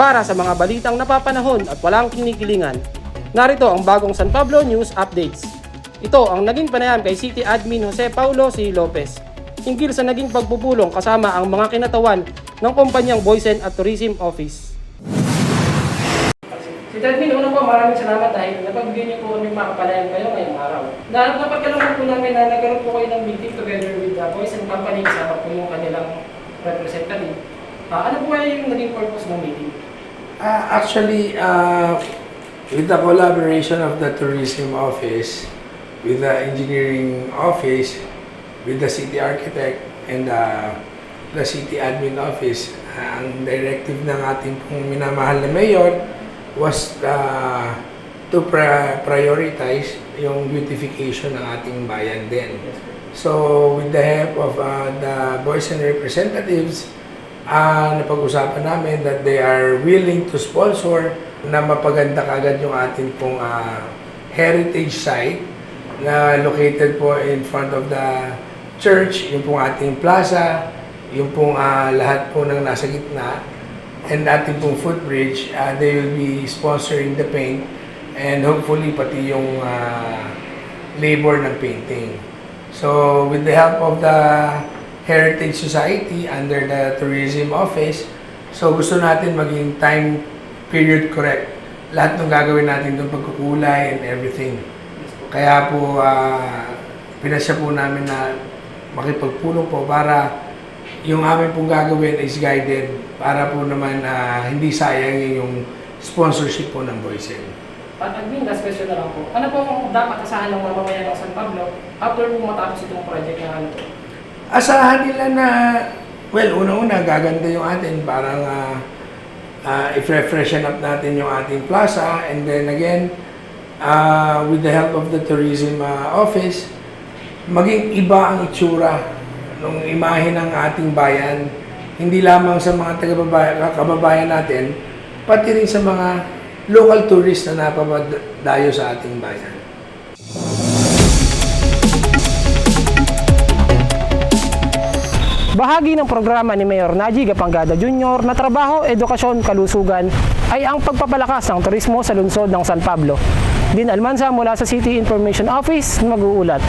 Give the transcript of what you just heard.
Para sa mga balitang napapanahon at walang kinikilingan, narito ang bagong San Pablo News Updates. Ito ang naging panayam kay City Admin Jose Paulo C. Lopez hinggil sa naging pagpupulong kasama ang mga kinatawan ng kumpanyang Boysen at Tourism Office. Si Admin, una po maraming salamat dahil napagbigyan niyo po kami makapalayang kayo ngayong araw. Na, napagkalungan po namin na nagkaroon po kayo ng meeting together with the Boysen Company kasama po yung kanilang representative. Ah, ano po ay yung naging purpose ng meeting? Uh, actually, uh, with the collaboration of the tourism office, with the engineering office, with the city architect, and uh, the city admin office, uh, ang directive ng ating pong minamahal na mayor was uh, to pri- prioritize yung beautification ng ating bayan din. So, with the help of uh, the boys and representatives, ah napag-usapan namin that they are willing to sponsor na mapaganda kagad yung ating pong ah, heritage site na located po in front of the church, yung pong ating plaza, yung pong ah, lahat po ng nasa gitna, and ating pong footbridge, ah, they will be sponsoring the paint and hopefully pati yung ah, labor ng painting. So, with the help of the Heritage Society under the Tourism Office, so gusto natin maging time period correct. Lahat ng gagawin natin doon pagkukulay and everything. Kaya po, ah, pinasya po namin na makipagpulong po para yung amin pong gagawin is guided para po naman ah, hindi sayang yung sponsorship po ng Boysen. At admin, last question na lang po. Ano po dapat asahan ng mamamayan ng San Pablo after po matapos itong project na ano to? Asahan nila na, well, una-una, gaganda yung atin. Parang uh, uh, i-refreshen up natin yung ating plaza. And then again, uh, with the help of the tourism uh, office, maging iba ang itsura ng imahe ng ating bayan. Hindi lamang sa mga taga kababayan natin, pati rin sa mga local tourists na napapadayo sa ating bayan. Bahagi ng programa ni Mayor Naji Gapangada Jr. na trabaho, edukasyon, kalusugan ay ang pagpapalakas ng turismo sa lungsod ng San Pablo. Din Almanza mula sa City Information Office mag-uulat.